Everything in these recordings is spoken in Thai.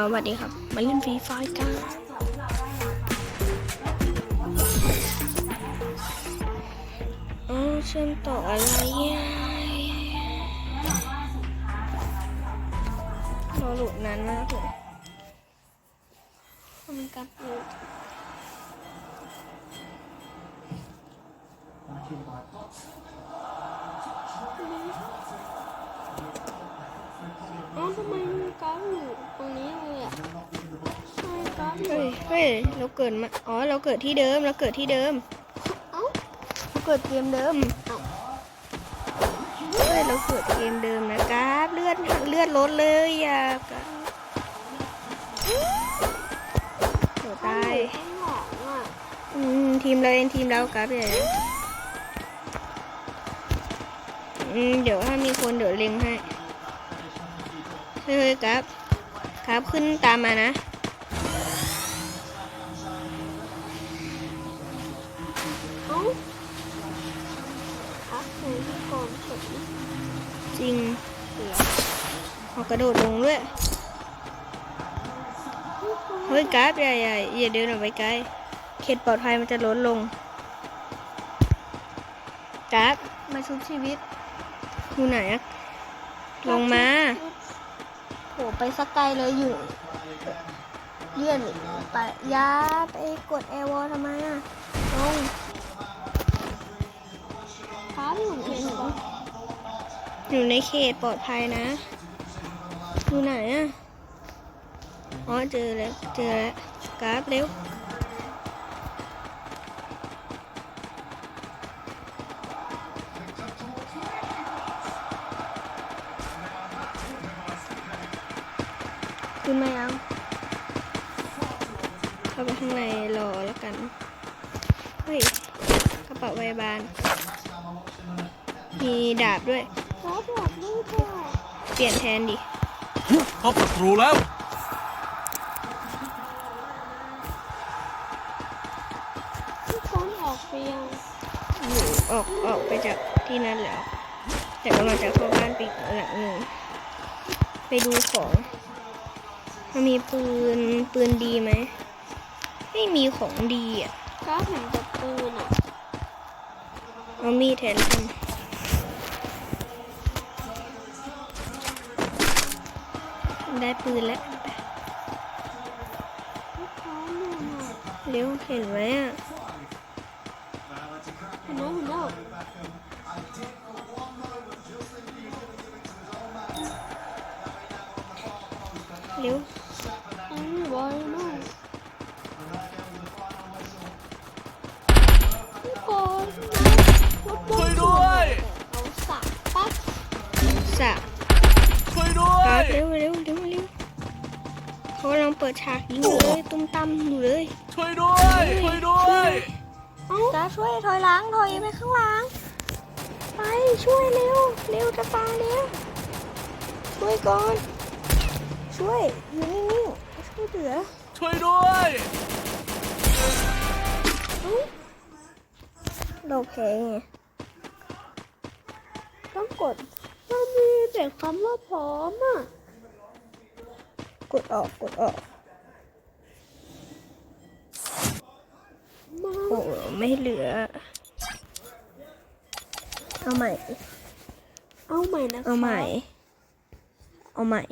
สวัสดีครับ มาเล่นฟรีไฟกันอ๋อเชื่อมต่ออะไรอะรอโหลดนานมากเลยมีการโหลดอ๋อทำไมมีการดอยู่ตรงนี้ เฮ้ยเฮ้ยเราเกิดมาอ๋อเราเกิดที่เดิมเราเกิดที่เดิมเอ้าเราเกิดเกมเดิมเอ้าเฮ้ยเราเกิดเกมเดิมนะครับเลือดเลือดลดเลยอยากอะโหตายข้างหลังอะอืมทีมเราเองทีมเราครับเดี๋ยวอืมเดี๋ยวถ้ามีคนเดี๋ยวเล็งให้เฮ้ยครับ ครับขึ้นตามมานะ กระโดดลงด้วยเฮ้ยกราฟอย่าอย่าอย่าเดินออกไปไกลเขตปลอดภัยมันจะลดลงกราฟมาชุบชีวิตอยู่ไหนอะลงมาโหไปสักไกลเลยอยู่เลื่อนไปอยาไปกดแอร์วอลทำไมอะลงท้าอยู่เห็นหนูอยู่ในเขตปลอดภัยนะ อยู่ไหนอะอ๋อเจอแล้วเจอแล้วกราฟเร็วขึ้นมายังเข้าไปข้างในรอแล้วกัน เฮ้ย กระเป๋าใบบาน มีดาบด้วยท้าแบบนี้ค่ะเปลี่ยนแทนดิ พบศัตรูแล้ว ทุกคนออกไปยังหนูออกออกไปจากที่นั่นแล้ว แต่กำลังจะเข้าบ้านไปอีกหลังหนึ่ง ไปดูของมันมีปืนปืนดีไหม ไม่มีของดีอะท้าเห็นแต่ปืนอะ เอามีดแทนแล้วกัน ได้ปืนแล้วลูกค้าเนี่ยน่ะเร็วเห็นไหมอะเห็นแล้วเห็นแล้วเร็วอันนี้บอยนู่นทุกคนช่วยด้วยเอาสักปั๊บสะช่วยด้วครับยเร็วเร็วเร็วเร็ว เขากำลังเปิดฉากยิงอยู่เลยตุ้มตั้มอยู่เลย ช่วยด้วย ช่วยด้วยจ้าช่วยถอยหลังถอยไปข้างหลัง ไปช่วยเร็ว เร็วจะตายเร็ว ช่วยก่อน ช่วยอยู่นิ่งๆช่วยเหลือ ช่วยด้วยเราแพ้ไงต้องกดมันมีแต่คำว่าพร้อมอะ กดออกกดออก มา โอ้โห ไม่เหลือ เอาใหม่ เอาใหม่นะคะเอาใหม่ เอาใหม่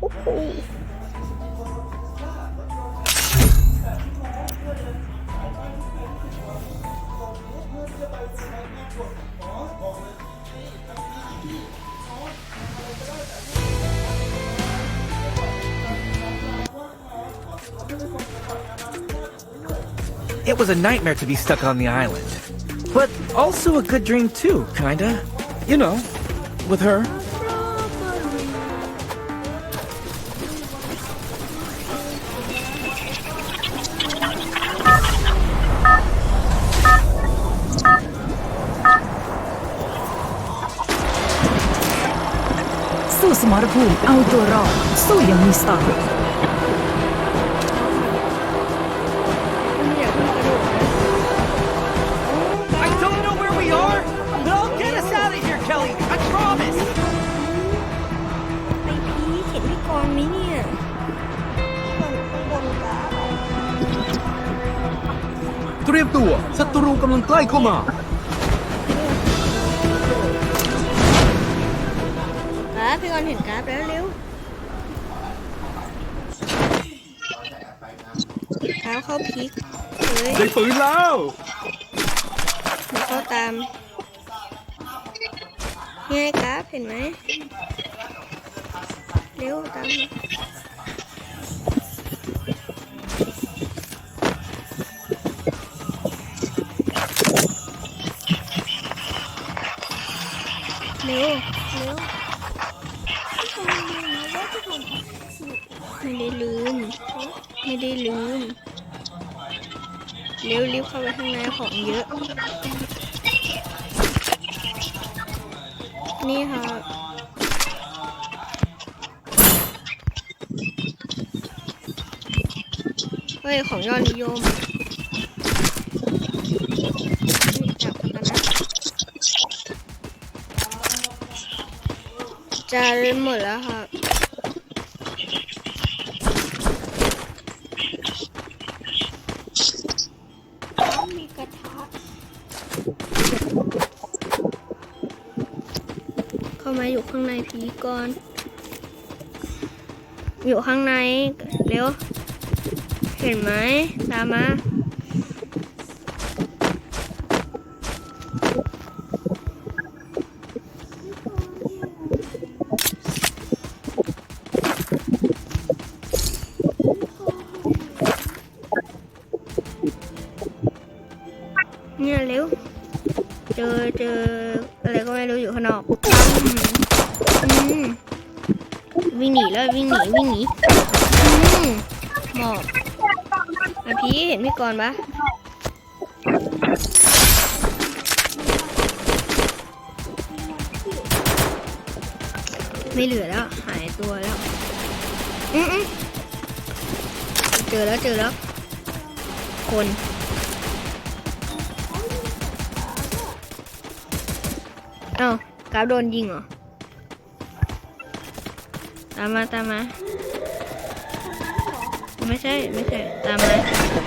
โอ้โห it was a nightmare to be stuck on the island. But also a good dream, too, kinda. You know, with her. So som har hon autoral, så. รียมตัว ศัตรูกำลังใกล้เข้ามากราฟพี่กรณ์เห็นกราฟแล้วเร็วกราฟเข้าพลิกเฮ้ยได้ปืนแล้วเดี๋ยวเข้าตามนี่ไงกราฟเห็นไหมเร็วตามมา เร็วเร็วไม่ได้ลืม ไม่ได้ลืม เร็วรีบเข้าไปข้างในของเยอะ นี่ค่ะเฮ้ย ของยอดนิยม จานหมดแล้วค่ะมีกระทะเข้ามาอยู่ข้างในผีก่อน อยู่ข้างใน เร็ว เห็นไหม ตามมา อะไรก็ไม่รู้อยู่ข้างนอกอืมอืมวิ่งหนีแล้ววิ่งหนีวิ่งหนีอืมหมอบอะพี่เห็นพี่กรณ์ปะไม่เหลือแล้ว หายตัวแล้วอืมอืมเจอแล้วเจอแล้ว คน เอ้ากราฟโดนยิงเหรอ ตามมาตามมา ไม่ใช่ ไม่ใช่ ตามมา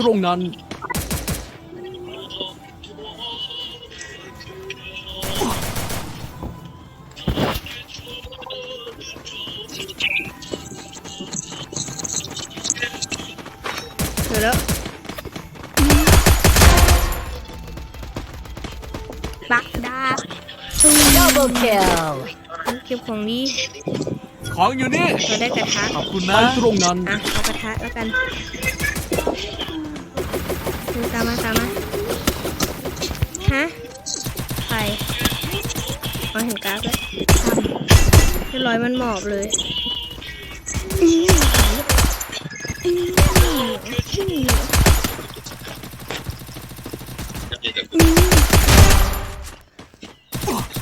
ตรงนั้น เจอแล้วปักดาบ Double kill เก็บของดีของอยู่นี่ เราได้กระทะขอบคุณไปนะตรงนั้น อะเอากระทะแล้วกันดู ตามมาตามมาฮะใครเอาเห็นกราฟแล้วเรียบร้อยมันหมอบเลย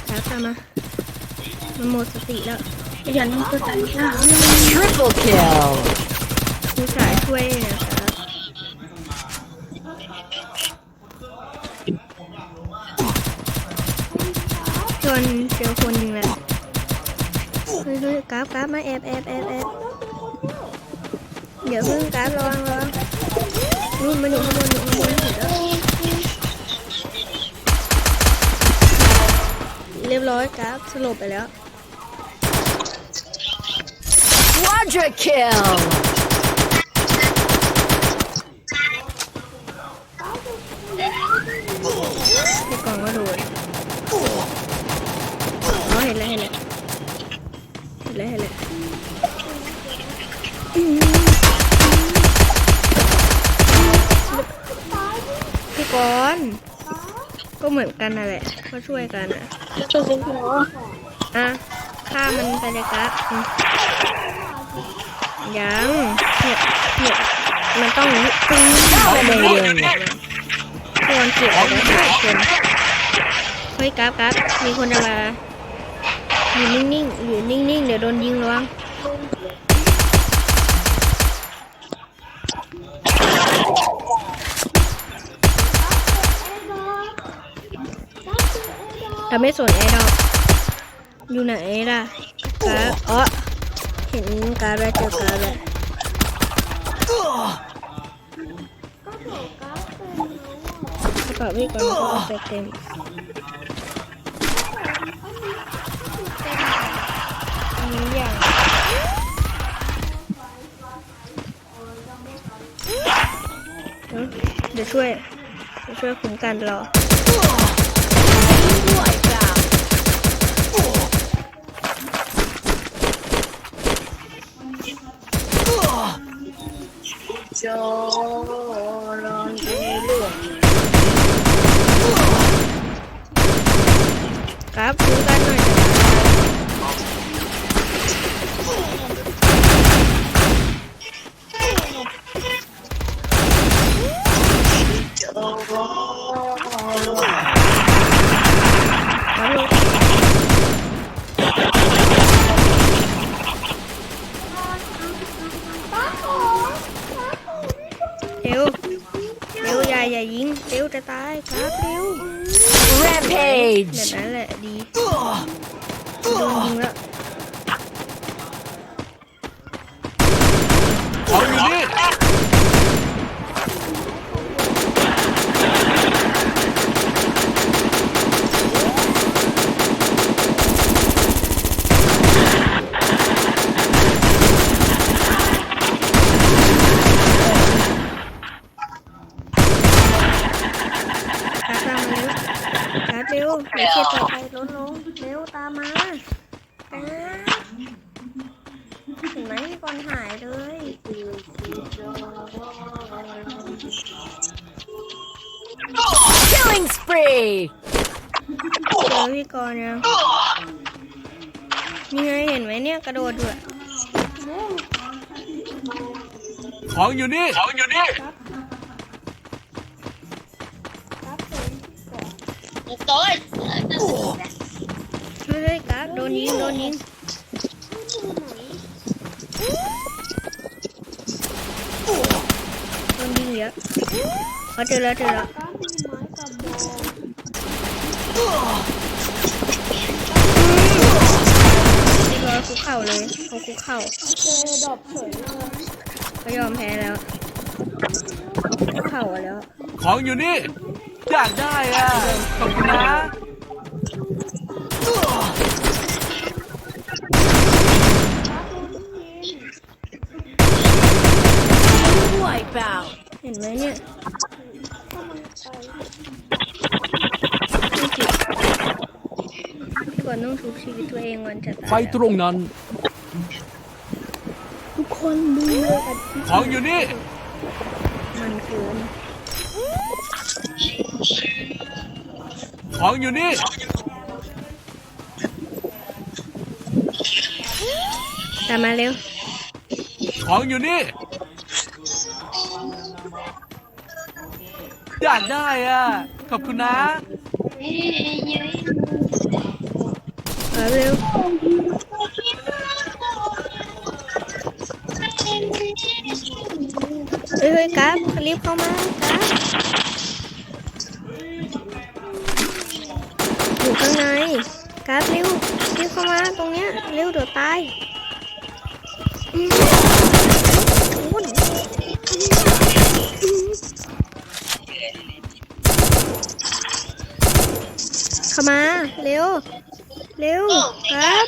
แล้วตามมามันหมดสติแล้วอย่าลืมตัวสาย Triple kill ผู้สายช่วยนะ นเจอคนหนึ่งแล้วเฮ้ยเฮ้ยกราฟกราฟมาแอบแอบแอบแอบเดี๋ยวเพิ่งกราฟระวังระวังนู่นมันอยู่ข้างบนอยู่ข้างบนเห็นแล้วเรียบร้อยกราฟสลบไปแล้ว Quadra kill แล้วเห็นแล้วอืมพี่กรณ์ก็เหมือนกันน่ะแหละก็ช่วยกันอะอะฆ่ามันไปเลยครับอืมยังเนี่ยเนี่ยมันต้องอย่างนี้ปึ้ง Dominating. ควรเก็บเอาไว้ให้คนเฮ้ยกราฟกราฟมีคนจะมา อยู่นิ่งๆ อยู่นิ่งๆ เดี๋ยวโดนยิงระวังถ้าไม่สนไอ้ดอกอยู่ไหนล่ะกราอ๋อเห็นกราฟแล้วเจอกราฟแล้วกระเป๋าพี่ก่อนก็ไปเต็ม นนี้อย่างเอ้าเดี๋ยวช่วยเดี๋ยวช่วยคุ้มกันรอ Wipe out. ของอยู่นี่ ครับตามมาเร็วครับเร็วเดี๋ยวเชียร์ต่อไปลดลงเร็วตามมาครับเห็นไหมพี่บอลหายเลย Killing spree. เจอพี่กรณ์ยังนี่ไงเห็นไหมเนี่ยกระโดดด้วยของอยู่นี่ ของอยู่นี่ช่วยด้วยครับโดนยิงโดนยิง โดนยิงเยอะเขาเจอแล้วเจอแล้วนี่ก็คุกเข่าเลยเขาคุกเข่าเขายอมแพ้แล้วคุกเข่าแล้ว ของอยู่นี่ อยากได้อะ ขอบคุณนะ Wipe out. เห็นไหมเนี่ยก่อนต้องทุบชีวิตตัวเองก่อนจะตายไปตรงนั้น ทุกคนดูเลยอัดคลิปของอยู่นี่ มันเกินของอยู่นี่ตามมาเร็ว ของอยู่นี่ อยากได้อะ ขอบคุณนะ มาเร็วเฮ้ยเฮ้ยกราฟรีบเข้ามากราฟอยู่ข้างในกราฟเร็วรีบเข้ามาตรงเนี้ยเร็วเดี๋ยวตายอืมโอ้ย เข้ามา เร็ว เร็วครับ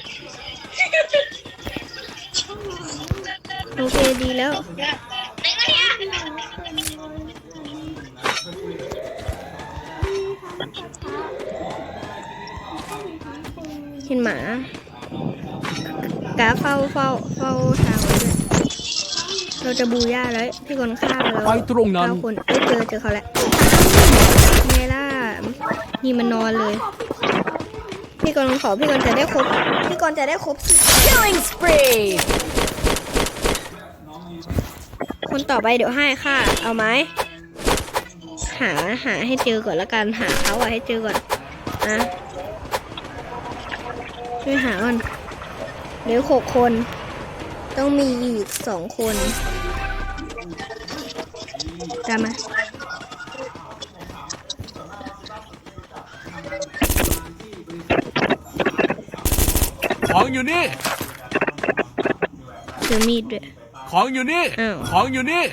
โอเคดีแล้วเห็นหมากาเฝ้าเฝ้าเฝ้าทางไว้ด้วยเราจะบูย่าแล้วพี่คนฆ่าไปแล้วไปตรงนั้นเก้าคนเอ้ยเจอเจอเขาแล้วไงล่ะ นี่มันนอนเลย พี่กรณ์ขอพี่กรณ์จะได้ครบ พี่กรณ์จะได้ครบสิ Killing spree. คนต่อไปเดี๋ยวให้ค่ะ เอาไหมหาหาให้เจอก่อนละกันหาเขาอะให้เจอก่อนนะช่วยหาก่อนเหลือหกคน ต้องมีอีกสองคนตามม ของอยู่นี่เจอมีดด้วย ของอยู่นี่ อ้าว ของอยู่นี่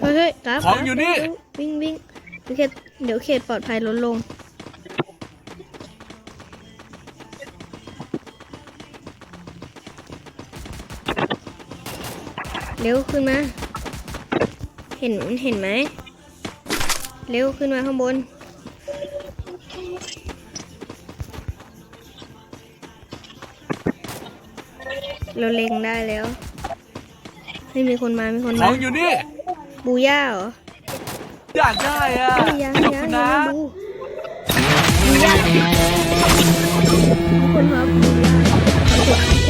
เฮ้ยเฮ้ยกราฟของอยู่นี่ วิ่งวิ่งเดี๋ยวเขตเดี๋ยวเขตปลอดภัยลดลง เร็วขึ้นมา เห็นเห็นไหม เร็วขึ้นมาข้างบน เราเล็งได้แล้วไม่มีคนมา มีคนขมาองอยู่นี่บูย่าเหรออยากได้อะเอ้ยยังขอบยังคุณยันะงไม่บูบูย่ามีคนมาบูย่า